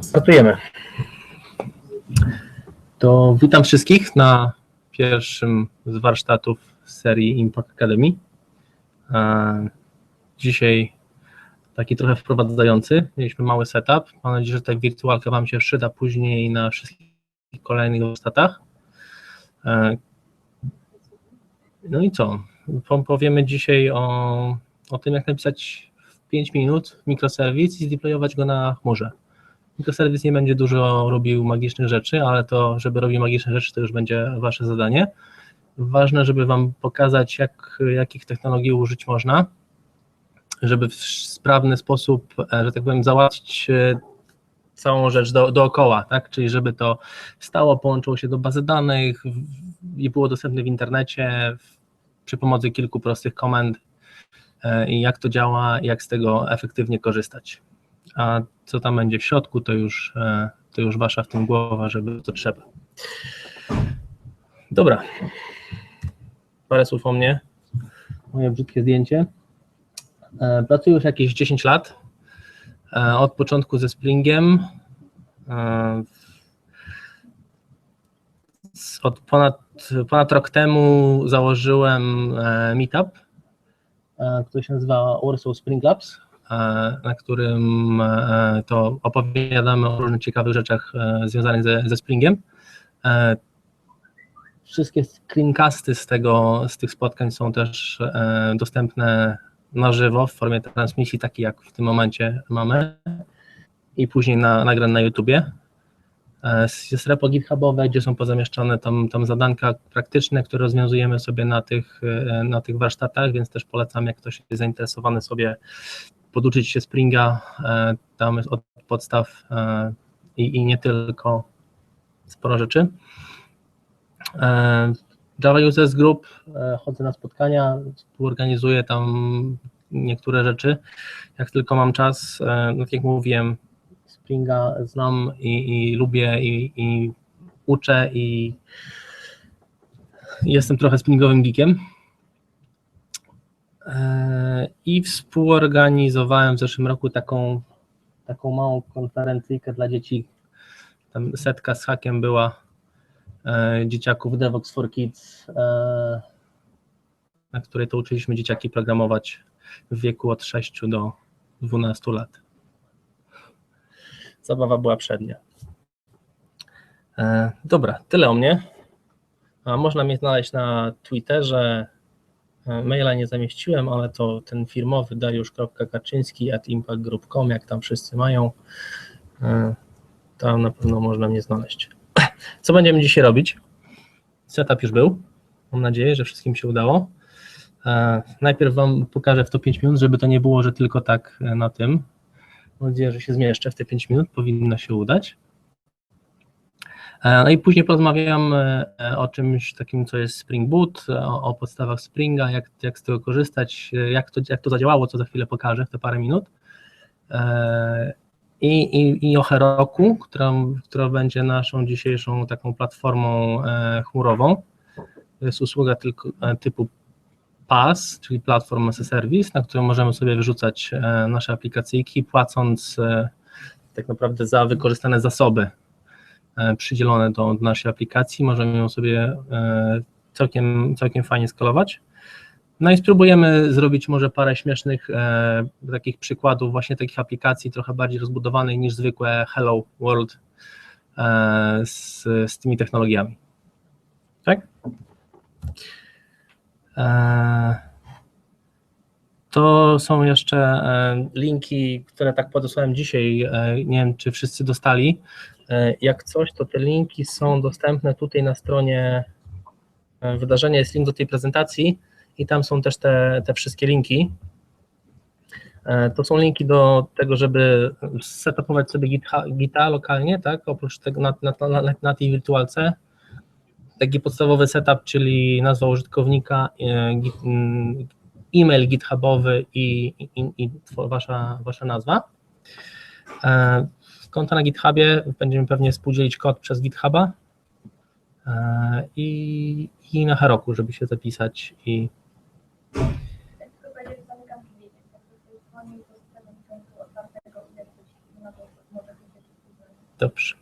Startujemy. To witam wszystkich na pierwszym z warsztatów serii Impact Academy. E, Dzisiaj taki trochę wprowadzający. Mieliśmy mały setup. Mam nadzieję, że ta wirtualka Wam się przyda później na wszystkich kolejnych warsztatach. E, No i co? Po- Powiemy dzisiaj o, o tym, jak napisać w 5 minut mikroserwis i zdeployować go na chmurze. Mikroserwis nie będzie dużo robił magicznych rzeczy, ale to, żeby robił magiczne rzeczy, to już będzie Wasze zadanie. Ważne, żeby Wam pokazać, jak, jakich technologii użyć można, żeby w sprawny sposób, e, że tak powiem, załatwić e, całą rzecz do, dookoła, tak? Czyli żeby to stało, połączyło się do bazy danych i było dostępne w internecie przy pomocy kilku prostych komend e, i jak to działa, jak z tego efektywnie korzystać. A co tam będzie w środku, to już, e, to już wasza w tym głowa, żeby to trzeba. Dobra. Parę słów o mnie. Moje brzydkie zdjęcie. E, Pracuję już jakieś 10 lat. E, Od początku ze Springiem. Od ponad, ponad rok temu założyłem Meetup, który się nazywa Warsaw Spring Labs na którym e, to opowiadamy o różnych ciekawych rzeczach e, związanych ze, ze Springiem. E, Wszystkie screencasty z, tego, z tych spotkań są też e, dostępne na żywo w formie transmisji, takiej jak w tym momencie mamy i później na, nagrane na YouTubie. E, Jest repo GitHubowe, gdzie są pozamieszczone tam, tam zadanka praktyczne, które rozwiązujemy sobie na tych, e, na tych warsztatach, więc też polecam, jak ktoś jest zainteresowany sobie poduczyć się Springa, e, tam od podstaw e, i, i nie tylko sporo rzeczy. E, Java Users Group, chodzę na spotkania, współorganizuję tam niektóre rzeczy, jak tylko mam czas, no tak jak mówiłem, Springa znam i, i lubię i, i uczę i jestem trochę springowym geekiem. I współorganizowałem w zeszłym roku taką, taką małą konferencyjkę dla dzieci. Tam setka z hakiem była e, dzieciaków Devox for Kids, e, na której to uczyliśmy dzieciaki programować w wieku od 6 do 12 lat. Zabawa była przednia. E, dobra, tyle o mnie. A można mnie znaleźć na Twitterze, Maila nie zamieściłem, ale to ten firmowy dariusz.kaczyński at impactgroup.com, jak tam wszyscy mają, e, tam na pewno można mnie znaleźć. Co będziemy dzisiaj robić? Setup już był. Mam nadzieję, że wszystkim się udało. E, Najpierw Wam pokażę w to 5 minut, żeby to nie było, że tylko tak e, na tym. Mam nadzieję, że się zmieszczę w te 5 minut, powinno się udać. E, No i później porozmawiam e, o czymś takim, co jest Spring Boot, o, o podstawach Springa, jak, jak z tego korzystać, e, jak to, jak to zadziałało, co za chwilę pokażę w te parę minut. E, I, i, i o Heroku, która, która będzie naszą dzisiejszą taką platformą e, chmurową. To jest usługa tylko, e, typu PaaS, czyli Platform as a Service, na którą możemy sobie wyrzucać e, nasze aplikacyjki, płacąc e, tak naprawdę za wykorzystane zasoby e, przydzielone do, do naszej aplikacji. Możemy ją sobie e, całkiem, całkiem fajnie skalować. No i spróbujemy zrobić może parę śmiesznych e, takich przykładów właśnie takich aplikacji trochę bardziej rozbudowanych niż zwykłe Hello World e, z, z tymi technologiami. Tak? E, to są jeszcze e, linki, które tak podesłałem dzisiaj. e, Nie wiem, czy wszyscy dostali. E, Jak coś, to te linki są dostępne tutaj na stronie e, wydarzenia. Jest link do tej prezentacji i tam są też te, te wszystkie linki. E, To są linki do tego, żeby setupować sobie Gita, lokalnie, tak? Oprócz tego na, na, na, na tej wirtualce. Taki podstawowy setup, czyli nazwa użytkownika, mm, e-mail GitHubowy i, i, i wasza, wasza nazwa. E, Konta na GitHubie będziemy pewnie współdzielić kod przez GitHuba e, i, i na Heroku, żeby się zapisać i. Dobrze.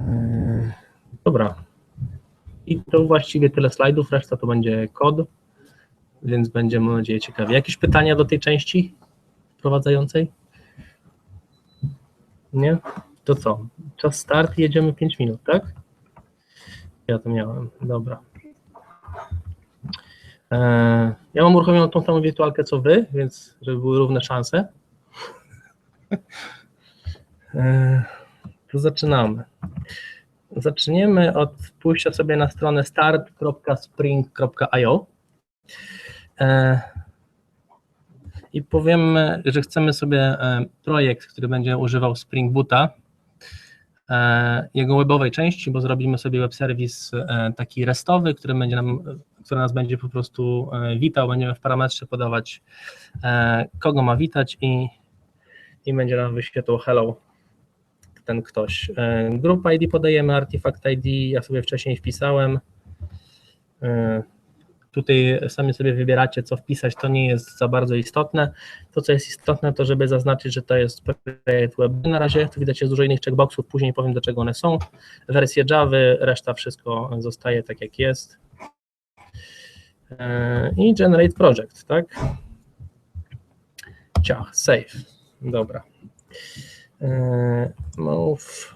Yy, Dobra. I to właściwie tyle slajdów, reszta to będzie kod, więc będzie, mam nadzieję, ciekawie. Jakieś pytania do tej części wprowadzającej? Nie? To co? Czas start, jedziemy 5 minut, tak? Ja to miałem, dobra. Eee, Ja mam uruchomioną tą samą wirtualkę co wy, więc żeby były równe szanse. Eee, To zaczynamy. Zaczniemy od pójścia sobie na stronę start.spring.io e, i powiemy, że chcemy sobie e, projekt, który będzie używał Spring Boota, e, jego webowej części, bo zrobimy sobie web serwis e, taki restowy, który będzie nam, który nas będzie po prostu witał, będziemy w parametrze podawać kogo ma witać i, i będzie nam wyświetlał hello ten ktoś. Group ID podajemy, Artifact ID, ja sobie wcześniej wpisałem. E, Tutaj sami sobie wybieracie, co wpisać, to nie jest za bardzo istotne. To, co jest istotne, to żeby zaznaczyć, że to jest projekt web. Na razie tu widać jest dużo innych checkboxów, później powiem, do czego one są. Wersje Java, reszta wszystko zostaje tak, jak jest. E, I generate project, tak? Ciach, save. Dobra. E, Move.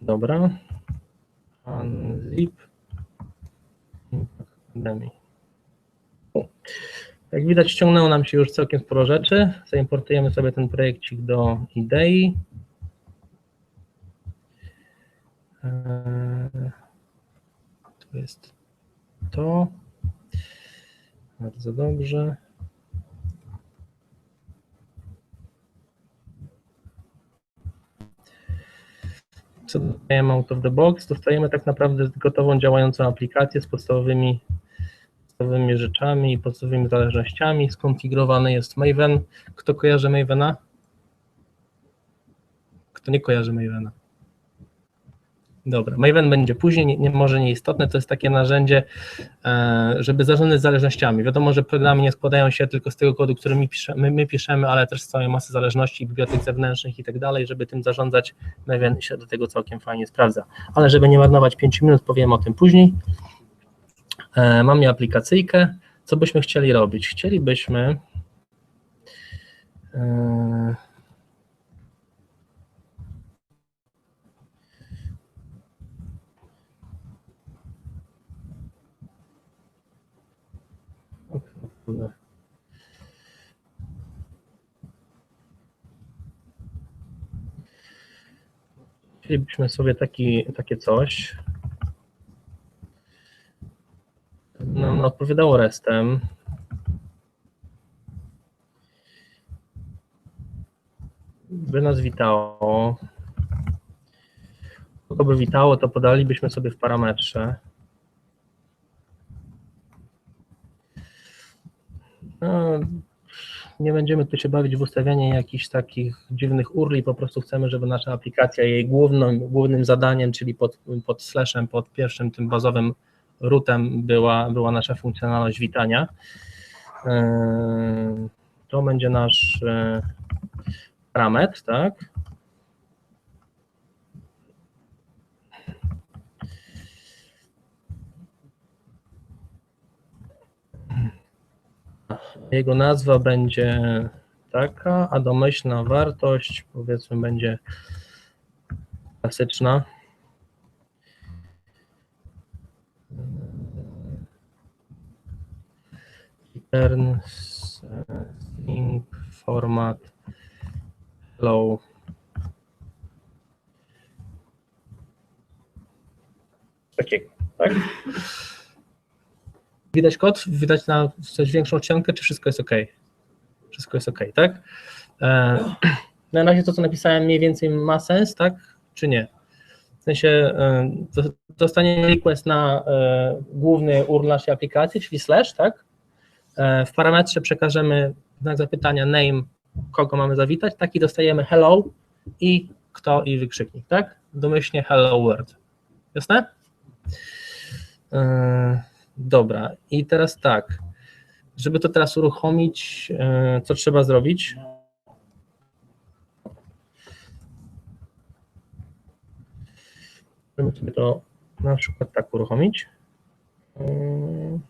Dobra. Unzip. Jak widać, ściągnęło nam się już całkiem sporo rzeczy. Zaimportujemy sobie ten projekcik do idei. Eee, Tu jest to. Bardzo dobrze. Co dostajemy out of the box? Dostajemy tak naprawdę gotową, działającą aplikację z podstawowymi, podstawowymi rzeczami i podstawowymi zależnościami. Skonfigurowany jest Maven. Kto kojarzy Mavena? Kto nie kojarzy Mavena? Dobra, Maven będzie później, nie, nie, może nieistotne, to jest takie narzędzie, e, żeby zarządzać zależnościami. Wiadomo, że programy nie składają się tylko z tego kodu, który my piszemy, my piszemy ale też z całej masy zależności, bibliotek zewnętrznych i tak dalej, żeby tym zarządzać, Maven się do tego całkiem fajnie sprawdza. Ale żeby nie marnować 5 minut, powiem o tym później. E, Mamy aplikacyjkę. Co byśmy chcieli robić? Chcielibyśmy e, Chcielibyśmy sobie taki, takie coś. No, no, odpowiadało restem. By nas witało. Kogo by witało, to podalibyśmy sobie w parametrze. No, nie będziemy tu się bawić w ustawianie jakichś takich dziwnych urli, po prostu chcemy, żeby nasza aplikacja, jej głównym, głównym zadaniem, czyli pod, pod slashem, pod pierwszym tym bazowym rootem była, była nasza funkcjonalność witania. Yy, To będzie nasz yy, parametr, tak? Jego nazwa będzie taka, a domyślna wartość powiedzmy będzie klasyczna. Return string format hello. Takiego, tak? Widać kod? Widać na coś większą ściankę, czy wszystko jest OK? Wszystko jest OK, tak? E, na razie to, co napisałem, mniej więcej ma sens, tak? Czy nie? W sensie e, do- dostanie request na e, główny URL naszej aplikacji, czyli slash, tak? W parametrze przekażemy znak zapytania name, kogo mamy zawitać, tak? I dostajemy hello i kto i wykrzyknik, tak? Domyślnie hello world. Jasne? E, Dobra, i teraz tak. Żeby to teraz uruchomić, e, co trzeba zrobić? Żeby sobie to na przykład tak uruchomić. Mm.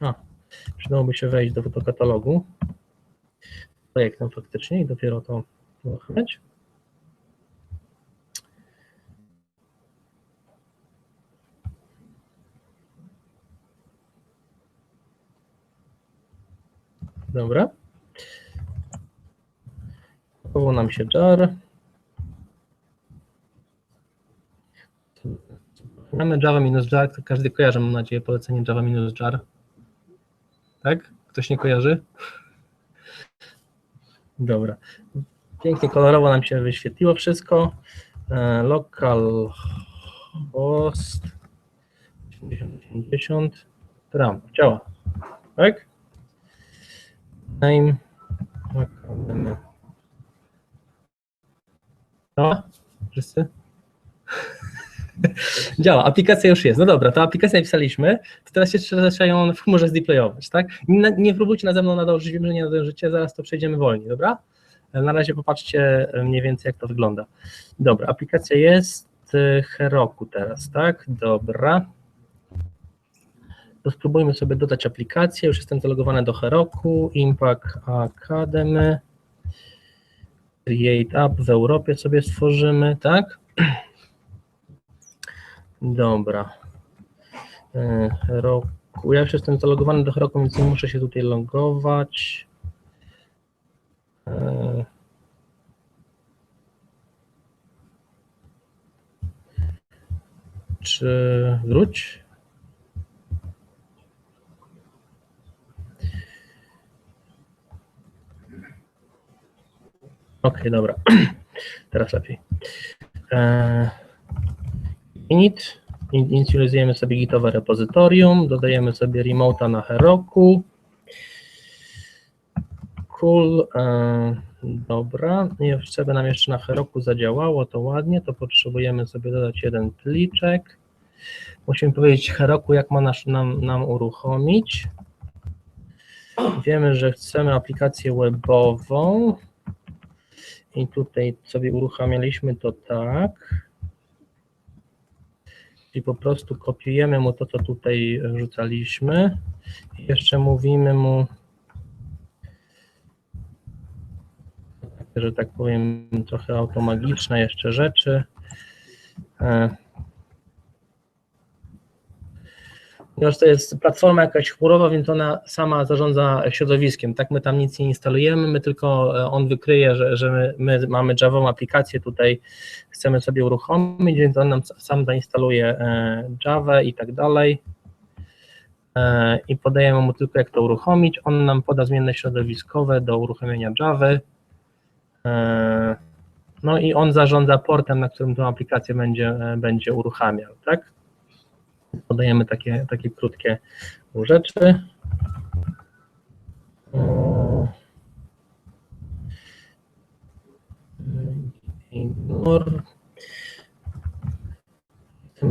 A, przydałoby się wejść do fotokatalogu projektem faktycznie i dopiero to uruchamiać. Dobra. Powoł nam się jar. Mamy Java minus jar, to każdy kojarzy, mam nadzieję, polecenie Java minus jar. Tak? Ktoś nie kojarzy? Dobra. Pięknie kolorowo nam się wyświetliło wszystko. E, Local host 80 RAM. Działa. Tak? Name. Akademy. Działa? Wszyscy? Działa, aplikacja już jest. No dobra, to aplikację napisaliśmy, to teraz się trzeba ją w chmurze zdeployować, tak? Nie, nie próbujcie na ze mną nadążyć, wiem, że nie nadążycie, zaraz to przejdziemy wolniej, dobra? Na razie popatrzcie mniej więcej, jak to wygląda. Dobra, aplikacja jest w Heroku teraz, tak? Dobra. To spróbujmy sobie dodać aplikację. Już jestem zalogowany do Heroku, Impact Academy. Create App w Europie sobie stworzymy, tak? Dobra. E, Heroku. Ja już jestem zalogowany do Heroku, więc nie muszę się tutaj logować. E, Czy wróć? Okej, dobra. Teraz lepiej. E, init. In- Inicjalizujemy sobie gitowe repozytorium, dodajemy sobie remota na Heroku. Cool. E, dobra. I żeby nam jeszcze na Heroku zadziałało to ładnie, to potrzebujemy sobie dodać jeden pliczek. Musimy powiedzieć Heroku, jak ma nasz, nam, nam uruchomić. Wiemy, że chcemy aplikację webową. I tutaj sobie uruchamialiśmy to tak. Czyli po prostu kopiujemy mu to, co tutaj wrzucaliśmy. I jeszcze mówimy mu, że tak powiem, trochę automagiczne jeszcze rzeczy. E, Ponieważ to jest platforma jakaś chmurowa, więc ona sama zarządza środowiskiem. Tak, my tam nic nie instalujemy, my tylko e, on wykryje, że, że my, my mamy Javową aplikację tutaj, chcemy sobie uruchomić, więc on nam sam zainstaluje e, Java i tak dalej. E, I podajemy mu tylko, jak to uruchomić. On nam poda zmienne środowiskowe do uruchomienia Java. No i on zarządza portem, na którym tę aplikację będzie, będzie uruchamiał, tak? Podajemy takie, takie krótkie rzeczy. Ignore.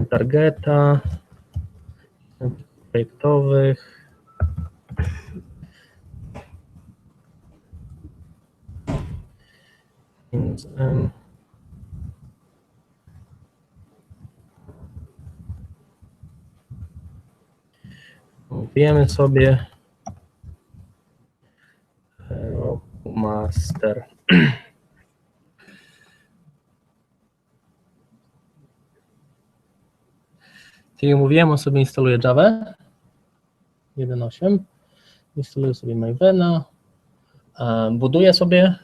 Targeta. Projektowych. Minus M. Wiemy sobie master. Czyli mówiłem, on sobie instaluje Java 1.8, instaluje sobie Mavena, buduje sobie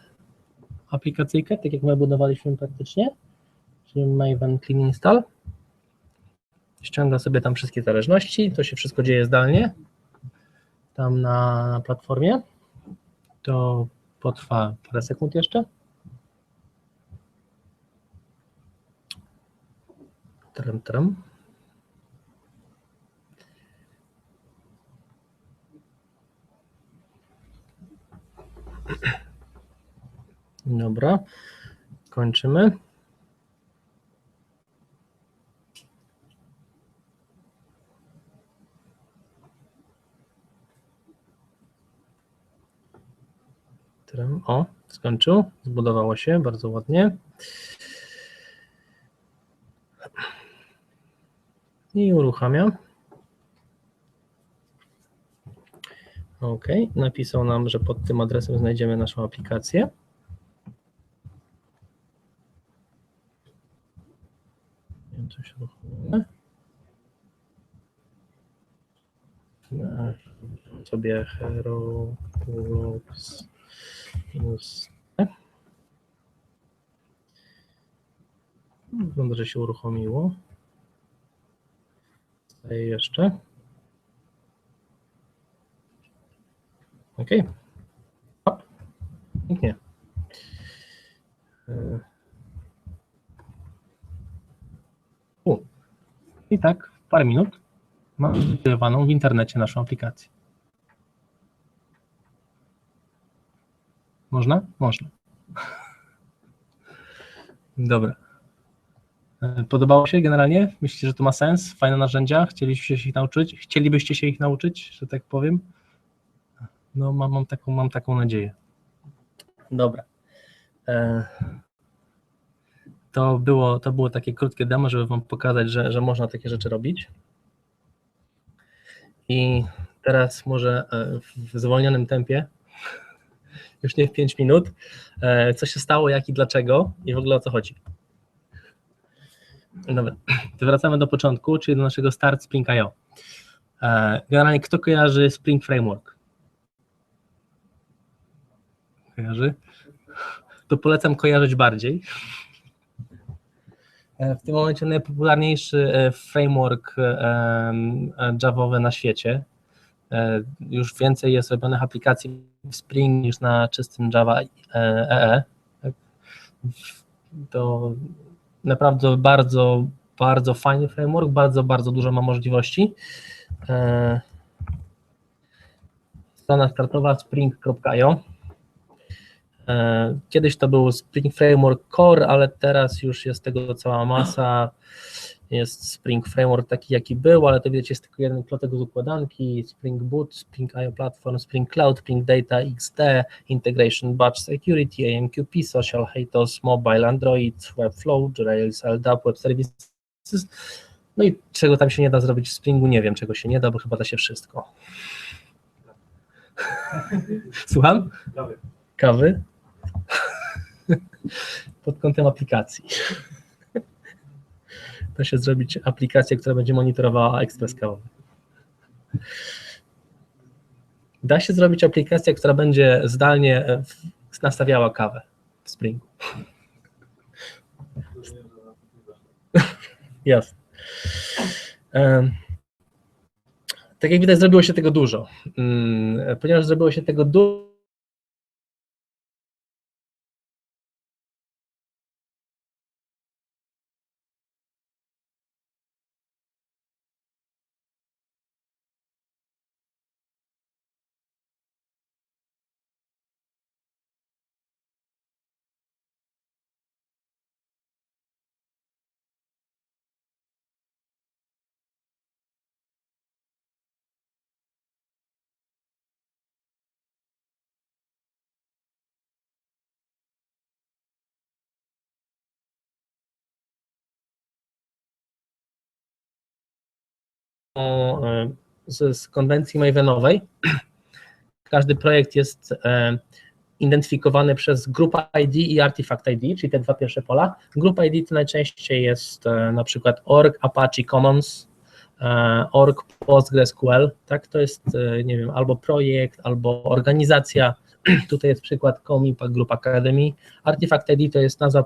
aplikacyjkę, tak jak my budowaliśmy praktycznie, czyli Maven Clean Install ściąga sobie tam wszystkie zależności, to się wszystko dzieje zdalnie, tam na, na platformie, to potrwa parę sekund jeszcze. Trem, trem. Dobra, kończymy. Trem- O, skończył, zbudowało się bardzo ładnie. I uruchamiam. OK, napisał nam, że pod tym adresem znajdziemy naszą aplikację. Nie co się sobie Hero Works minus E. Wygląda, że się uruchomiło. Staje jeszcze. OK. Hop. Pięknie. E. U. I tak w parę minut mam zbudowaną w internecie naszą aplikację. Można? Można. Dobra. E, Podobało się generalnie? Myślicie, że to ma sens? Fajne narzędzia? Chcielibyście się ich nauczyć? Chcielibyście się ich nauczyć, że tak powiem? No, mam, mam, taką, mam taką nadzieję. Dobra. E, To było, to było takie krótkie demo, żeby Wam pokazać, że, że można takie rzeczy robić. I teraz może e, w zwolnionym tempie, już nie w 5 minut, e, co się stało, jak i dlaczego i w ogóle o co chodzi. Dobra, to wracamy do początku, czyli do naszego start Spring.io. E, Generalnie kto kojarzy Spring Framework? Kojarzy? To polecam kojarzyć bardziej. E, W tym momencie najpopularniejszy framework Javowy na świecie. E, Już więcej jest robionych aplikacji w Spring niż na czystym Java e, EE. Tak? To naprawdę bardzo, bardzo fajny framework, bardzo, bardzo dużo ma możliwości. E, Strona startowa spring.io. E, Kiedyś to był Spring Framework Core, ale teraz już jest tego cała masa. Jest Spring Framework taki, jaki był, ale to widać jest tylko jeden plotek z układanki, Spring Boot, Spring IO Platform, Spring Cloud, Spring Data, XD, Integration Batch Security, AMQP, Social Hatos, Mobile, Android, Webflow, Rails, LDAP, Web Services. No i czego tam się nie da zrobić w Springu, nie wiem, czego się nie da, bo chyba da się wszystko. Słucham? Kawy? Pod kątem aplikacji. Da się zrobić aplikację, która będzie monitorowała ekspres kawowy. Da się zrobić aplikację, która będzie zdalnie e, nastawiała kawę w Springu. Jasne. Tak jak widać, zrobiło się tego dużo. Mm, Ponieważ zrobiło się tego dużo, z, z konwencji Mavenowej. Każdy projekt jest e, identyfikowany przez Group ID i Artifact ID, czyli te dwa pierwsze pola. Group ID to najczęściej jest e, na przykład org, Apache Commons, e, org PostgreSQL, tak, to jest, e, nie wiem, albo projekt, albo organizacja. Tutaj jest przykład Com Impact Group Academy. Artifact ID to jest nazwa